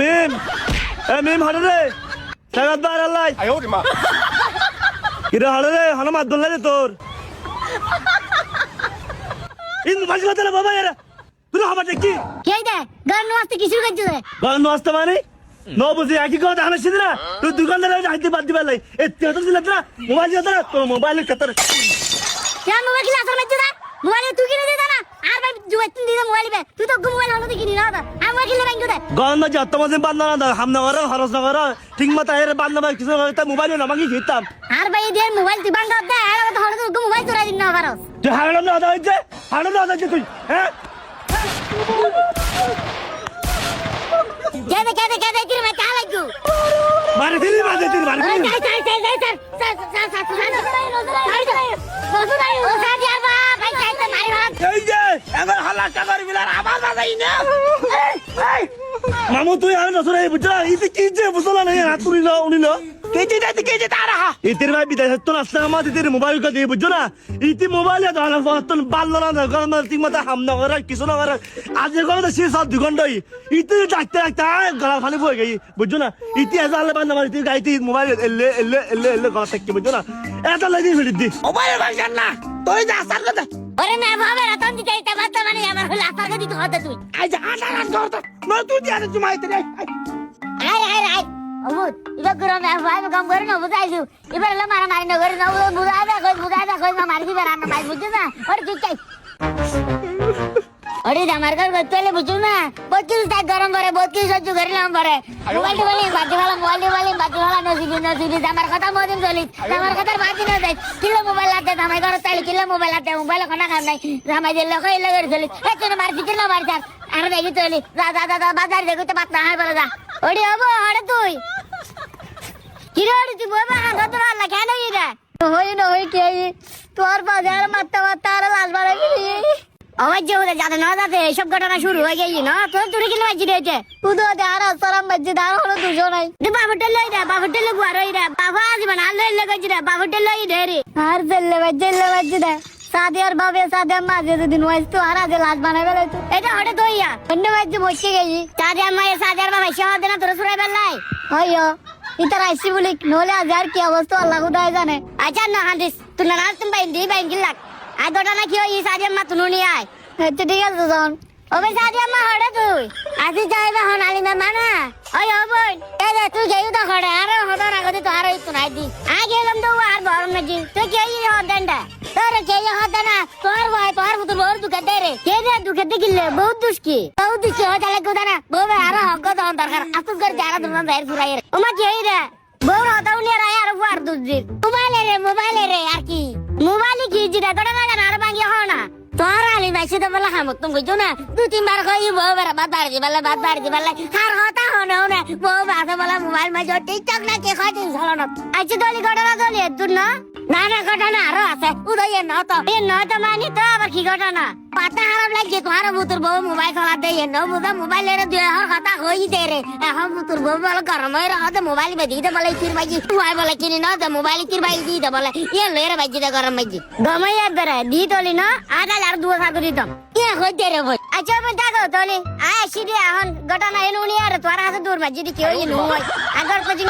মিম এ মিম হারে রে। সাগাত বাইর আল্লাহ। কিরে হারে রে হানো মাত ধরলে রে তোর। ইন মাঝে কথা বাবা এরা। তুই হবা দেখি। কে দে গান নাচতে কিছু করতে দে গান নাচতে মানে? ন বুঝি একই কথা হানা সিদরা তুই দোকানদার হাইতে বাদ দিবা লাই। এ তুই তো দিলা তোরা মোবাইল দিলা তোরা তোর মোবাইল কাতার কেন মোবাইল কি আসর মাইতে দা? মোবাইল তুই কিনে দে না? আর ভাই জুয়াতিন দিদা মোবাইল বে তুই তো মোবাইল হানো কিনি না দা। আমি মোবাইল না যত মাঝে বাদ না না হামনা করা হরস না করা ঠিক মতো এর না কিছু তা মোবাইল না মাগি খেতাম আর ভাই দিয়ে মোবাইল তুই বাংলা দে আর তো হলো তো মোবাইল তোরা দিন না পারস তুই হারানো না আদা হইছে হারানো না আদা হইছে তুই হ্যাঁ কে দে কে মে কা লাগু মারে দিলি মারে দিলি মারে দিলি যাই যাই যাই যাই sir sir sir sir sir আর বা ভাই যাই তো মারি ভাগ এই যে এবার হালা টাকার বিলার আওয়াজ আদাই না মামু তুই আর নসরে বুঝলা ইতি কি যে বুঝলা না হাত তুলিল উনিল কেজি দাইতে কেজি তারা? ইতির ভাই বিদায় তো নাস্তা আমা ইতির মোবাইল কা দিয়ে বুঝছ না? ইতি মোবাইল এ দানা ফতন বাল্লো না গরম ঠিক মতো হাম না করে কিছু না করে। আজ গরম তো শেষ সাত দু ঘন্টাই ইতি ডাকতে ডাকতে গলা ফালি বই গই বুঝছ না? ইতি এসে আলে বান্ধা মারি গাইতি মোবাইল এলে এলে এলে এলে গলা থেকে বুঝছ না? এটা লাগি ফেলি দি। মোবাইল ভাঙান না তুই যা সার কথা। ওরে না ভাবে রতন দিতে এটা বাদ মানে আমার হলো আসার হতে তুই। আজ আটা রাত নয় তুই দিয়ে তুই মাইতে রে আয় আয় আয় অমুদ ইবা গরম না ভাই কাম করে না বুঝাইছু এবার হলো মারা মারি না করে না বুঝাইবা কই বুঝাইবা কই না মারি দিবা রান্না ভাই বুঝছ না ওরে তুই চাই ওরে আমার ঘর করতে হলে বুঝছ না বত্রিশ টাকা গরম করে বত্রিশ সহ্য করিলাম পরে মোবাইল টোবাইল বাজি ভালো মোবাইল টোবাইল বাজি ভালো নসিবি নসিবি আমার কথা মদিন চলিস আমার কথা বাজি না দেয় কিলো মোবাইল হাতে আমার ঘর তাইলে কিলো মোবাইল হাতে মোবাইল কোনা খাম নাই রামাই দিল লোক এলে করে চলিস এত না মারছি কিলো মারছি আর দেখি চলি যা যা যা বাজার দেখি তো পাত না হয় বলে যা। ওডি হব হরে তুই। কিরে ওডি তুই বই মা হাত তোর আল্লাহ কেন ইরা হই না হই কে তোর বাজার মারতে মারতে আর লাল বাড়া আমার যে ওদের যাতে না যাতে এইসব ঘটনা শুরু হয়ে গেছে না? তোর তুই কিলো বাজি রয়েছে। তুই তো আর সারাম বাজি দাঁড় হলো দুজন নাই। বাবুটা লই রে বাবুটা লই গুয়ার হই রে বাবা আসবে না লই লাগাইছি রে বাবুটা লই রে রে। আর জেলে বাজি জেলে বাজি রে সাদে আর বাবে সাদে মা যে দিন ওয়াইস তো আর আজ লাজ বানাই বেলে তো এটা হটে তো ইয়া অন্য বাজি বসে গেছি সাদে মা সাদে আর বাবা সহ দেনা তোর সুরাই বেলাই হইও ইতার আইসি বলি নলে আজ কি অবস্থা, আল্লাহ খুদাই জানে। আচ্ছা না হাদিস তুই না তুমি বাইন দি বাইন গিলাক আই গোটা না কি ওই সাদে মা তুনু নি আয়। আচ্ছা ঠিক আছে যখন ওবে সাদে মা হড়ে তুই? আজি যাইবে হন আলি না মানা ওই ওবই এ দে তুই গেউ তো হড়ে আর হদর আগতে তো আর ইতু নাই দি। আ গেলাম তো আর বরম না তুই কে ই হদনটা তোর কে ই হদনা তোর ভাই, তোর মত বড় দুকে দে রে। কে রে দুকে দেখিলে বহুত দুষ্কি বহুত দুষ্কি হয় তাহলে কোদানা বউবে আর হক দন দরকার। আতুস করে যারা তোমার বাইর ঘুরাই রে। ওমা কে রে? বউর হদাও নিয়ে রায় আর ফার দুজি মোবাইলে রে মোবাইলে রে, আর কি? মোবাইলে কি জিরা গড়া না আর বাঙ্গি হনা তোর আলি বাইছে তো বলা হামত তুমি বুঝছ না? দু তিনবার কই বউ বেড়া বাদ বাড়ি দিবালে বাদ বাড়ি দিবালে হার হতা হনো না বউ বাসে বলা মোবাইল মাঝে টিকটক না কে খাই দিন না। আইছে দলি ঘটনা দলি তুই না? না না, ঘটনা আরও আছে। উদয় এ নত। এ নত মানি তো আবার কি ঘটনা? পাতা হারাম লাগছে তোমার বুতুর বউ মোবাইল চলা দে এ ন বুদা মোবাইল এর দুই হর কথা হই দে রে এখন বুতুর বউ বলে গরম হয়ে রাখতে মোবাইল বে দিতে বলে কির বাইজি মোবাইল বলে কিনি না তো মোবাইল কির বাই দিতে বলে ইয়ে লয়ের বাইজি দে গরম বাইজি গমাই আর বেরে দি তলি না আজ আর দুয়া সাগর দিতাম ইয়ে হই দে রে ভাই আচ্ছা আমি দেখো তলি। আয় দি এখন ঘটনা এনু নি আর তোর হাতে দূর বাইজি দি কেউ ইনু হয়। আগর কোচিং